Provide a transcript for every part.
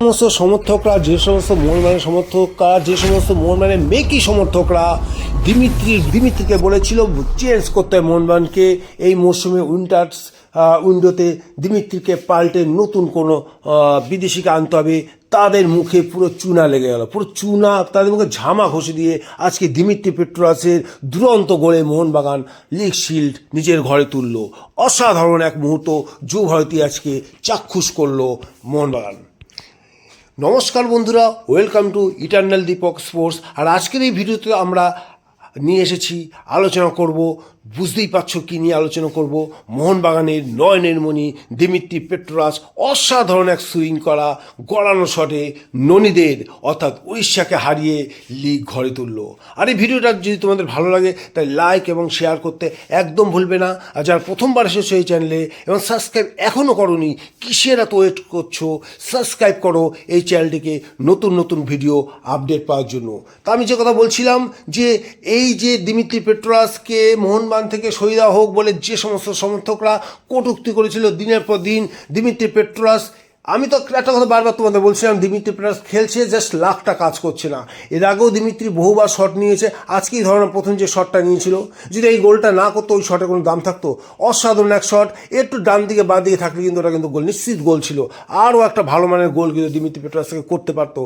সমস্ত সমর্থকরা, যে সমস্ত মোহনবাগানের সমর্থকরা, যে সমস্ত মোহনবাগানের মেকি সমর্থকরা, দিমিত্রি, দিমিত্রিকে বলেছিল, চেঞ্জ করতে হবে মোহনবাগানকে। এই মরশুমে উইন্টার্স উইন্ডোতে দিমিত্রিকে পাল্টে নতুন কোনো বিদেশিকে আনতে হবে। তাদের মুখে পুরো চুনা লেগে গেল। পুরো চুনা, তাদের মুখে ঝামা ঘষে দিয়ে আজকে দিমিত্রি পেট্রোরাসের দুরন্ত গোলে মোহনবাগান লিগ শিল্ড নিজের ঘরে তুলল। অসাধারণ এক মুহূর্ত, যুব ভারতী আজকে চাক্ষুষ করল মোহনবাগান। নমস্কার বন্ধুরা welcome to eternal Deepak sports আর আজকের এই ভিডিওতে আমরা নিয়ে এসেছি, আলোচনা করব বুঝতেই পারছ কী নিয়ে আলোচনা করব? মোহনবাগানের নয়নের মণি দিমিত্রি পেট্রোরাস অসাধারণ এক সুইং করা, গড়ানো শটে ননীদের, অর্থাৎ উড়িষ্যাকে হারিয়ে লিগ ঘরে তুললো। আর এই ভিডিওটা যদি তোমাদের ভালো লাগে, তাই লাইক এবং শেয়ার করতে একদম ভুলবে না। আর যারা প্রথমবার এসেছ এই চ্যানেলে এবং সাবস্ক্রাইব এখনও করনি, কিসের এত ওয়েট করছ? সাবস্ক্রাইব করো এই চ্যানেলটিকে নতুন নতুন ভিডিও আপডেট পাওয়ার জন্য। তা আমি যে কথা বলছিলাম, যে এই যে দিমিত্রি পেট্রোরাসকে মোহনবাগান থেকে সরিয়ে দেওয়া হোক বলে যে সমস্ত সমর্থকরা কটুক্তি করেছিল দিনের পর দিন, দিমিত্রি পেট্রোরাস আমি তো একটা কথা বারবার তোমাদের বলছিলাম দিমিত্রি পেট্রাস খেলছে জাস্ট লাখটা কাজ করছে না। এর আগেও দিমিত্রি বহুবার শট নিয়েছে আজকেই ধরনের প্রথম যে শটটা নিয়েছিল, যদি এই গোলটা না করতো, ওই শটে কোনো দাম থাকতো। অসাধারণ এক শট একটু ডান দিকে, বাঁ দিকে থাকলে কিন্তু ওটা কিন্তু গোল নিশ্চিত গোল ছিল। আরও একটা ভালো মানের গোল কিন্তু দিমিত্রি পেট্রাস থেকে করতে পারতো।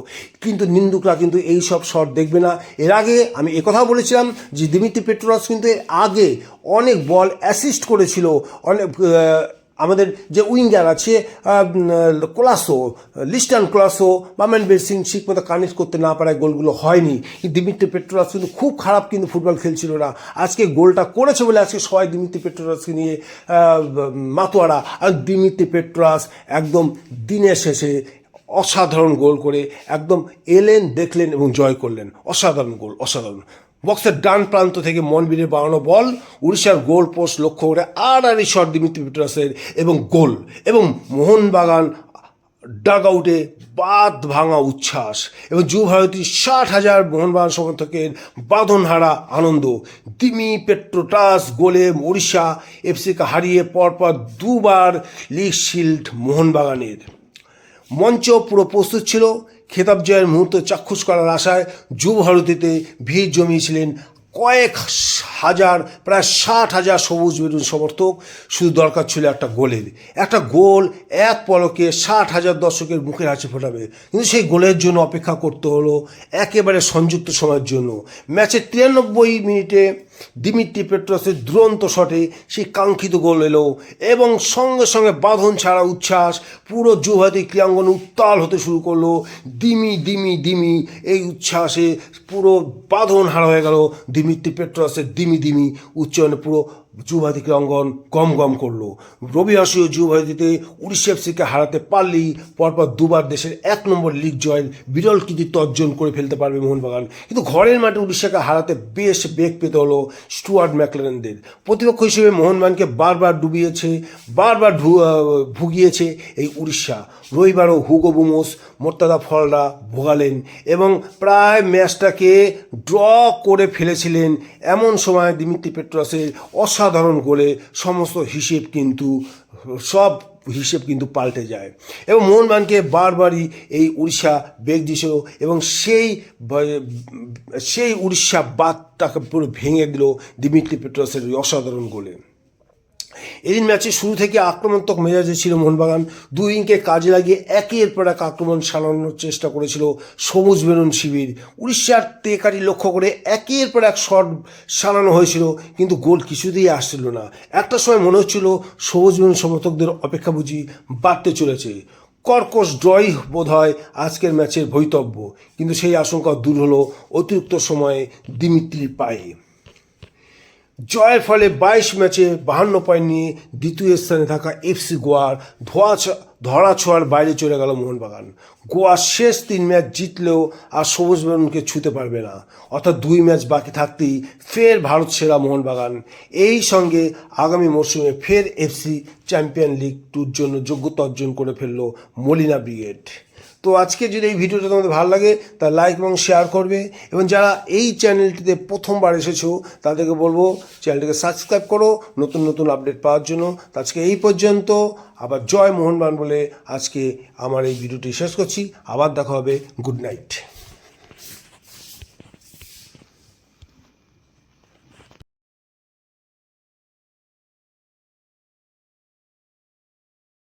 কিন্তু নিন্দুকরা কিন্তু এই সব শট দেখবে না। এর আগে আমি একথাও বলেছিলাম যে দিমিত্রি পেট্রাস কিন্তু আগে অনেক বল অ্যাসিস্ট করেছিল, অনেক আমাদের যে উইঙ্গার আছে কোলাসো, লিস্টান কোলাসো বা ম্যানবীর সিং ঠিক মতো কানেক্ট করতে না পারায় গোলগুলো হয়নি। দিমিত্রি পেট্রোরাস কিন্তু খুব খারাপ কিন্তু ফুটবল খেলছিল না। আজকে গোলটা করেছে বলে আজকে সবাই দিমিত্রি পেট্রোরাসকে নিয়ে মাতোয়ারা। আর দিমিত্রি পেট্রোরাস একদম দিনের শেষে অসাধারণ গোল করে একদম এলেন, দেখলেন এবং জয় করলেন। অসাধারণ গোল, অসাধারণ। বক্সের ডান প্রান্ত থেকে মনবীরের বাড়ানো বল, উড়িষ্যার গোল পোস্ট লক্ষ্য করে আর আর শট দিমিত্রি পেট্রাসের এবং গোল, এবং মোহনবাগান ডাগ আউটে বাদ ভাঙা উচ্ছ্বাস, এবং যুব ভারতী ষাট হাজার মোহনবাগান সমর্থকের বাঁধনহারা আনন্দ। দিমি পেট্রোটাস গোলে উড়িষ্যা এফসিকে হারিয়ে পরপর দুবার লিগ শিল্ড মোহনবাগানের। মঞ্চ পুরো প্রস্তুত ছিল। খেতাব জয়ের মুহূর্ত চাক্ষুষ করার আশায় যুব ভারতীতে ভিড় জমিয়েছিলেন কয়েক হাজার, প্রায় ষাট হাজার সবুজ বেরুন সমর্থক। শুধু দরকার ছিল একটা গোলের। একটা গোল এক পলকে ষাট হাজার দর্শকের মুখের হাসি ফোটাবে। কিন্তু সেই গোলের জন্য অপেক্ষা করতে হলো একেবারে সংযুক্ত সময়ের জন্য। ম্যাচের তিরানব্বই মিনিটে দিমিত্রি পেট্রসের দুরন্ত শটে সেই কাঙ্ক্ষিত গোল এলো এবং সঙ্গে সঙ্গে বাঁধন ছাড়া উচ্ছ্বাস পুরো যুবহাতি ক্রীড়াঙ্গন উত্তাল হতে শুরু করল। দিমি দিমি দিমি, এই উচ্ছ্বাসে পুরো বাঁধন হারা হয়ে গেল। দিমিত্রি পেট্রসের দিমি দিমি উচ্চারণে পুরো যুবহাতি ক্রীড়াঙ্গন গম গম করল। রবি আসীয় যুবহাতিতে উড়িষ্যা এফসিকে হারাতে পারলেই পরপর দুবার দেশের এক নম্বর লিগ জয়ের বিরল কৃতিত্ব অর্জন করে ফেলতে পারবে মোহনবাগান। কিন্তু ঘরের মাঠে উড়িষ্যাকে হারাতে বেশ বেগ পেতে হলো। স্টুয়ার্ট ম্যাকলেনদের প্রতিপক্ষ হিসেবে মোহনবাগানকে বারবার ডুবিয়েছে, বারবার ভুগিয়েছে এই উড়িষ্যা। রবিবারও হুগো বুমোস, মোর্তাদা ফলরা ভোগালেন এবং প্রায় ম্যাচটাকে ড্র করে ফেলেছিলেন। এমন সময় দিমিত্রি পেট্রাসের অসাধারণ গোলে সমস্ত হিসেব কিন্তু সব হিসেব কিন্তু পাল্টে যায়। এবং মোহনবাগানকে বারবারই এই উড়িষ্যা বেগ দিয়েছিল এবং সেই সেই উড়িষ্যা বাদ তাকে পুরো ভেঙে দিল দিমিত্রি পেট্রাসের অসাধারণ গোলে। এদিন ম্যাচের শুরু থেকে আক্রমণাত্মক মেজাজে ছিল মোহনবাগান। দুই উইংকে কাজে লাগিয়ে একের পর এক আক্রমণ সানানোর চেষ্টা করেছিল সবুজ বেরুন শিবির। উড়িষ্যার তেকারি লক্ষ্য করে একের পর এক শট সানানো হয়েছিল, কিন্তু গোল কিছুতেই আসছিল না। একটা সময় মনে হচ্ছিল সবুজ বেরুন সমর্থকদের অপেক্ষা বুঝি বাড়তে চলেছে। কর্কশ ড্রই বোধ হয় আজকের ম্যাচের ভৈতব্য কিন্তু সেই আশঙ্কা দূর হলো অতিরিক্ত সময়ে দিমিত্রির পায়ে। জয়ের ফলে বাইশ ম্যাচে বাহান্ন পয়েন্ট নিয়ে দ্বিতীয় স্থানে থাকা এফসি গোয়ার ধোয়া ধরা ছোঁয়ার বাইরে চলে গেল মোহনবাগান। গোয়া শেষ তিন ম্যাচ জিতলেও আর সবুজ বরণকে ছুতে পারবে না। অর্থাৎ দুই ম্যাচ বাকি থাকতেই ফের ভারত সেরা মোহনবাগান। এই সঙ্গে আগামী মরশুমে ফের এফসি চ্যাম্পিয়ন লিগ টুর জন্য যোগ্যতা অর্জন করে ফেলল মলিনা ব্রিগেড। তো আজকে যদি এই ভিডিওটা তোমাদের ভালো লাগে, তা লাইক এবং শেয়ার করবে এবং যারা এই চ্যানেলটিতে প্রথমবার এসেছ, তাদেরকে বলব চ্যানেলটিকে সাবস্ক্রাইব করো, নতুন নতুন আপডেট পাওয়ার জন্য। আজকে এই পর্যন্ত, আবার জয় মোহনবান বলে তাহলে আজকে আমার এই ভিডিওটি শেষ করছি। আবার দেখা হবে। Good night.